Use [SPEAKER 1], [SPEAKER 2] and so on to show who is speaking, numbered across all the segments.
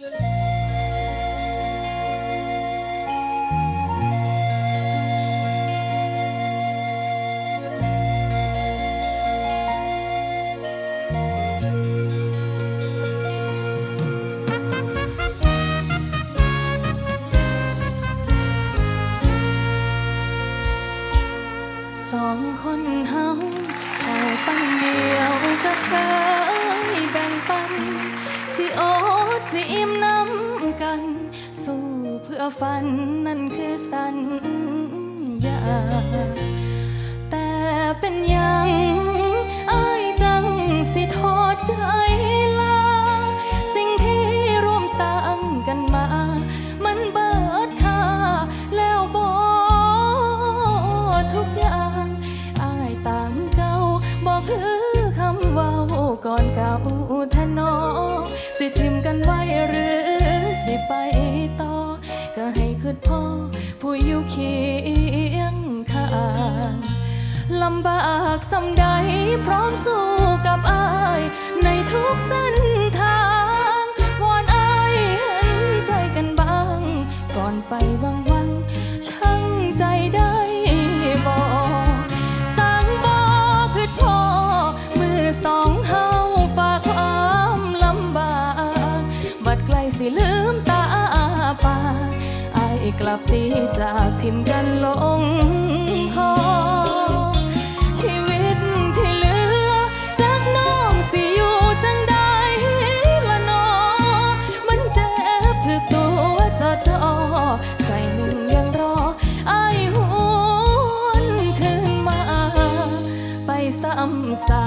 [SPEAKER 1] Bye. ฝันนั่นคือสัญญา คืดพ่อ ผู้อยู่เคียงข้างลำบากสำใดพร้อมสู้กับอาย ในทุกเส้นทาง กลับตีจากทิมกันลงคอชีวิตที่เหลือจากน้องสิอยู่จังได้ละนอ มันเจ็บถึกตัวจอจอใจหนึ่งยังรอไอหวนคืนมา ไปซ้ำสา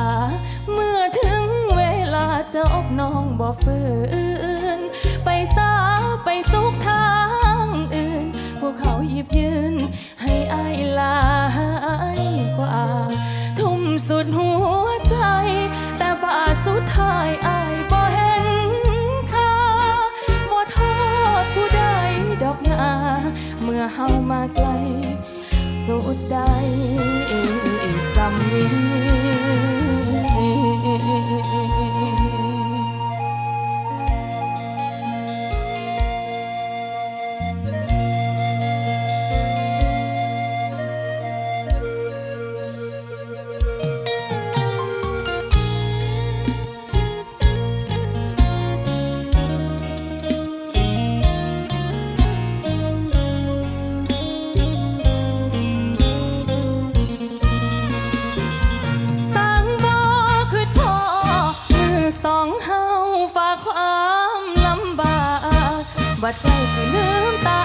[SPEAKER 1] เมื่อถึงเวลาจบน้องบ่ฟื้นไปสาไปสุขทาง พวกเขาหยิบยืน ให้อายลายกว่า ทุ่มสุดหัวใจ แต่บาทสุดท้ายอายบ่เห็นค่าบ่โทษผู้ใดดอกนาเมื่อเฮามาไกล สุดใดสำนี ดใกล้สิลืมตา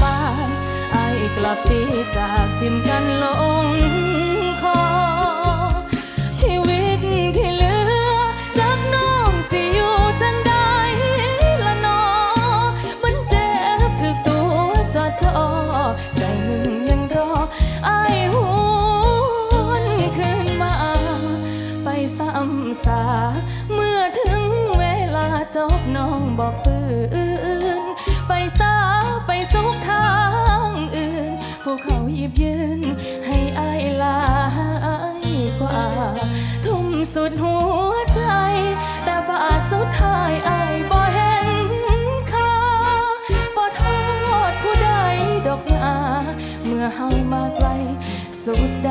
[SPEAKER 1] ปานไอกลับตีจากทิมกันลงคอ ชีวิตที่เหลือจากน้องสิอยู่จังได้ละนอ มันเจ็บถึกตัวจอดจอใจหนึ่งยังรอไอายหวนคืนมา ไปซ้ำสา เมื่อถึงเวลาจบน้องบอกฟื้น เขาหยิบยืน ให้อายลายกว่า ทุ่มสุดหัวใจ แต่บาสุดท้ายอายบ่เห็นค่าบ่โทษผู้ใดดอกนาเมื่อเฮามาไกล สุดใด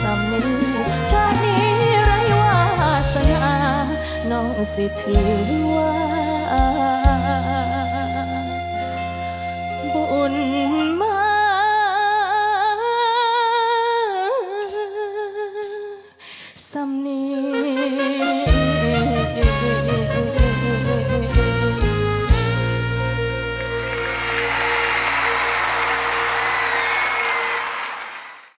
[SPEAKER 1] สำนีชาตินี้ไรวาสนา น้องสิถือว่า